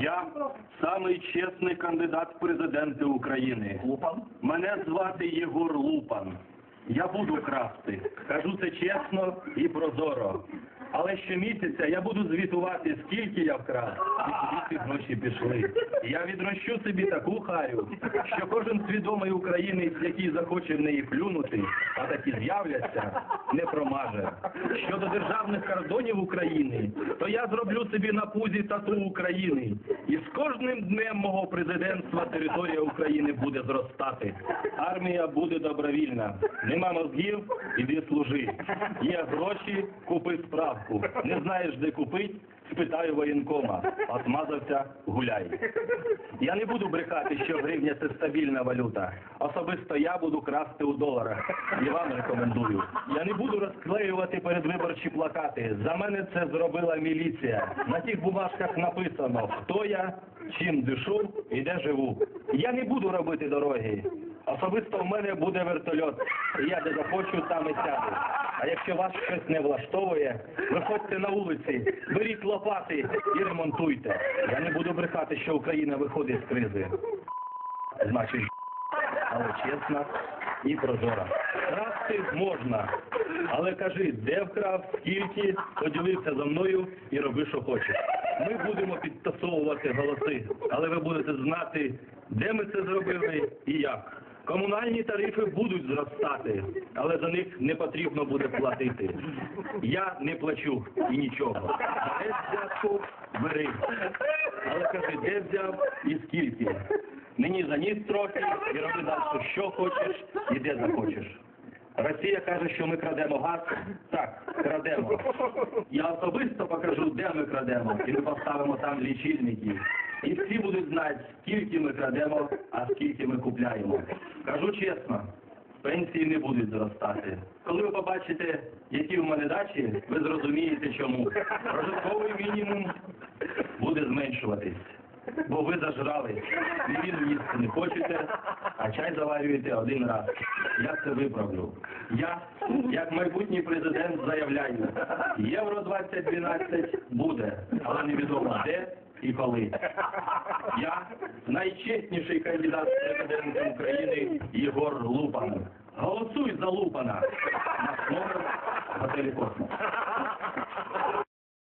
Я самий чесний кандидат в президенти України. Лупан. Мене звати Єгор Лупан. Я буду красти. Кажу це чесно і прозоро. Але щомісяця я буду звітувати, скільки я вкрав і куди ці гроші пішли. Я відрощу собі таку харю, що кожен свідомий українець, який захоче в неї плюнути, а такі з'являться, не промаже. Щодо державних кордонів України, то я зроблю собі на пузі тату України. І з кожним днем мого президентства територія України буде зростати. Армія буде добровільна. Нема мозгів, іди служи. Є гроші, купи справку. Не знаєш, де купить, спитаю воєнкома. Отмазався, гуляй. Я не буду брехати, що гривня це стабільна валюта. Особисто я буду красти у доларах. І вам рекомендую. Я не буду розклеювати передвиборчі плакати. За мене це зробила міліція. На тих бумажках написано, хто я, чим дишу і де живу. Я не буду робити дороги. Особисто в мене буде вертольот. Я де захочу, там і сяду. А якщо вас щось не влаштовує, виходьте на вулиці, беріть лопати і ремонтуйте. Я не буду брехати, що Україна виходить з кризи. Значить, але чесна і прозора. Красти можна, але кажи, де вкрав, скільки, поділився за мною і роби, що хочеш. Ми будемо підтасовувати голоси, але ви будете знати, де ми це зробили і як. Комунальні тарифи будуть зростати, але за них не потрібно буде платити. Я не плачу і нічого. Де взятку бери. Але кажи, де взяв і скільки. Мені заніс трохи і роби далі, що хочеш і де захочеш. Росія каже, що ми крадемо газ. Так, крадемо. Я особисто покажу, де ми крадемо, і ми поставимо там лічильники. І всі будуть знати, скільки ми крадемо, а скільки ми купляємо. Кажу чесно, пенсії не будуть зростати. Коли ви побачите, які в мене дачі, ви зрозумієте чому. Прожитковий мінімум буде зменшуватись. Бо ви зажрали, він їсти не хочете, а чай заварюєте один раз. Я це виправлю. Я, як майбутній президент, заявляю, Євро 2012 буде, але невідомо де і коли. Я найчесніший кандидат президента України Єгор Лупан. Голосуй за Лупана. Наш номер в готелі Космос.